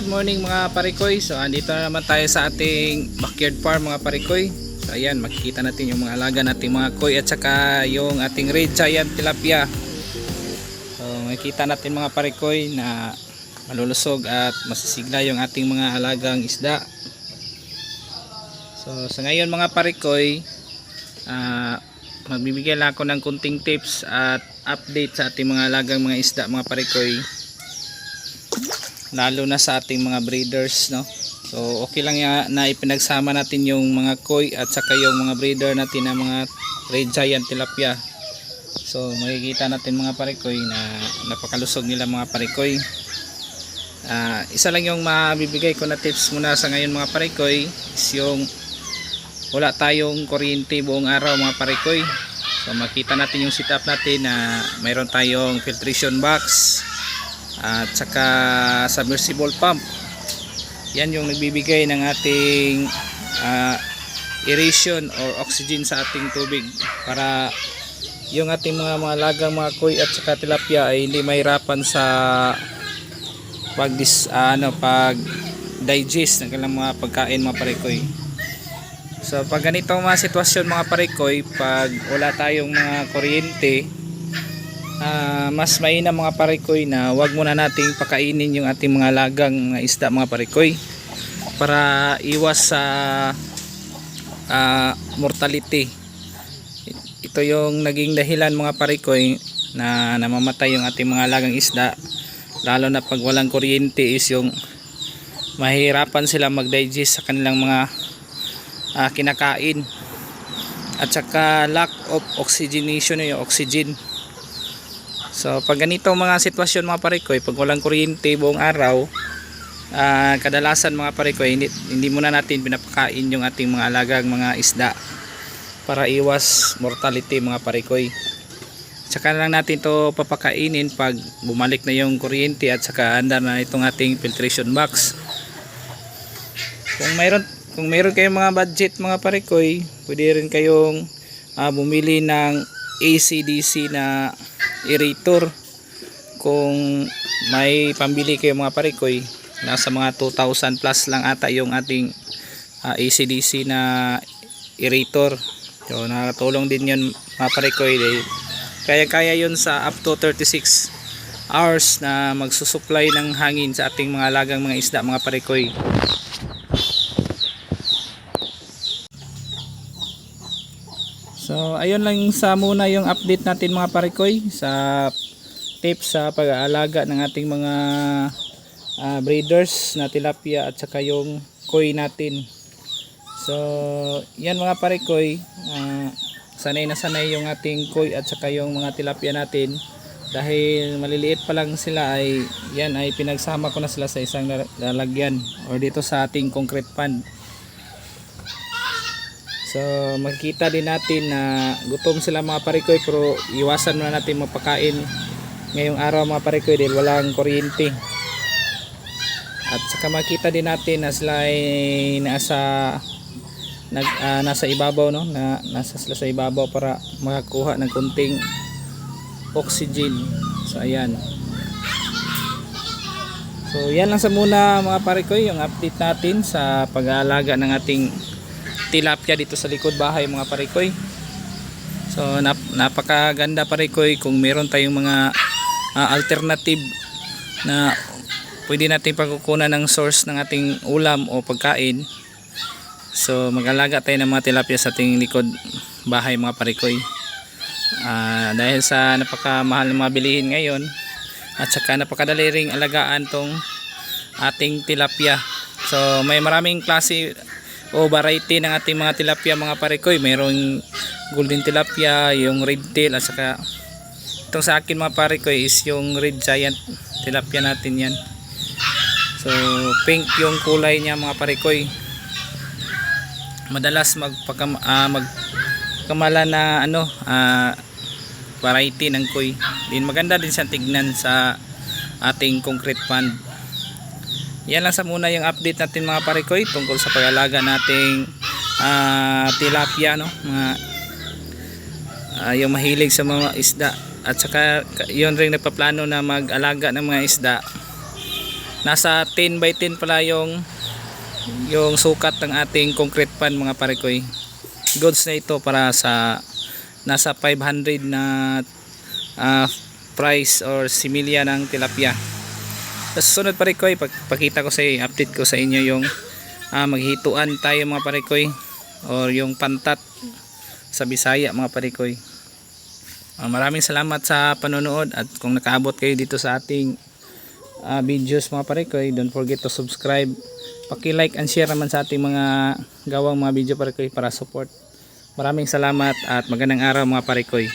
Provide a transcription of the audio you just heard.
morning mga parikoy. So andito na naman tayo sa ating backyard farm mga parikoy. So ayan, makikita natin yung mga alaga nating mga koy at saka yung ating red giant tilapia. So makikita natin mga parikoy na malulusog at masisigla yung ating mga alagang isda. So sa ngayon mga parikoy, ah magbibigay lang ako ng kunting tips at update sa ating mga alagang mga isda mga parikoy lalo na sa ating mga breeders no? So okay lang na ipinagsama natin yung mga koi at saka yung mga breeder natin na mga red giant tilapia. So makikita natin mga parikoy na napakalusog nila mga parikoy. Ah, isa lang yung mabibigay ko na tips muna sa ngayon mga parikoy is yung wala tayong kuryente buong araw mga parikoy. So makita natin yung setup natin na mayroon tayong filtration box at saka submersible pump. Yan yung nagbibigay ng ating ah, aeration or oxygen sa ating tubig para yung ating mga mga lagang mga koi at saka tilapia ay hindi mahirapan sa pag dis, ah, ano pag digest ng kanilang mga pagkain mga parikoy so pag ganitong mga sitwasyon mga parikoy pag wala tayong mga kuryente Ah, mas mainam mga parikoy na wag muna nating pakainin yung ating mga lagang isda mga parikoy para iwas sa ah, mortality. Ito yung naging dahilan mga parikoy na namamatay yung ating mga lagang isda lalo na pag walang kuryente is yung mahirapan sila mag-digest sa kanilang mga ah, kinakain. At saka lack of oxygenation yung oxygen So pag ganito mga sitwasyon mga parikoy, pag walang kuryente buong araw, ah, kadalasan mga parikoy, hindi, hindi muna natin pinapakain yung ating mga alagang mga isda para iwas mortality mga parikoy. Tsaka lang natin to papakainin pag bumalik na yung kuryente at saka andar na itong ating filtration box. Kung mayroon kung mayroon kayong mga budget mga parikoy, pwede rin kayong ah, bumili ng ACDC na aerator kung may pambili kayo mga parikoy nasa mga 2,000 plus lang ata yung ating ah, ACDC na aerator so nakatulong din yun mga parikoy. Kaya kaya yun sa up to 36 hours na magsusupply ng hangin sa ating mga lagang mga isda mga parikoy So ayun lang sa muna yung update natin mga parikoy sa tips sa pag-aalaga ng ating mga ah, breeders na tilapia at saka yung koi natin. So yan mga parikoy, ah, sanay na sanay yung ating koi at saka yung mga tilapia natin dahil maliliit pa lang sila ay yan ay pinagsama ko na sila sa isang lalagyan or dito sa ating concrete pond. So makikita din natin na gutom sila mga parikoy pero iwasan muna natin mapakain ngayong araw mga parikoy dahil walang kuryente. At saka makita din natin na sila ay nasa nag, ah, nasa ibabaw no na nasa sila sa ibabaw para makakuha ng kunting oxygen. So ayan. So yan lang sa muna mga parikoy yung update natin sa pag-aalaga ng ating tilapia dito sa likod bahay mga parikoy. So nap napakaganda parikoy kung meron tayong mga ah, alternative na pwede natin pagkukunan ng source ng ating ulam o pagkain. So mag-alaga tayo ng mga tilapia sa ating likod bahay mga parikoy. Ah, dahil sa napakamahal ng mga bilihin ngayon at saka napakadali ring alagaan tong ating tilapia. So may maraming klase o variety ng ating mga tilapia mga parikoy mayroong golden tilapia yung red tail at saka itong sa akin mga parikoy is yung red giant tilapia natin yan. So pink yung kulay niya mga parikoy madalas magpakam ah, magkamala na ano ah, variety ng koi din maganda din siya tignan sa ating concrete pond yan lang sa muna yung update natin mga parikoy tungkol sa pag-alaga nating ah, tilapia no? Mga ah, yung mahilig sa mga isda. At saka ka- yun rin nagpaplano na mag-alaga ng mga isda. Nasa 10 by 10 pala yung yung sukat ng ating concrete pan mga parikoy. Goods na ito para sa nasa 500 na ah, price or similya ng tilapia sa susunod parikoy pagpakita ko sa update ko sa inyo yung ah, maghituan tayo mga parikoy or yung pantat sa Bisaya mga parikoy Ah, maraming salamat sa panonood at kung nakaabot kayo dito sa ating ah, videos mga parikoy don't forget to subscribe. Paki-like and share naman sa ating mga gawang mga video parikoy para support. Maraming salamat at magandang araw mga parikoy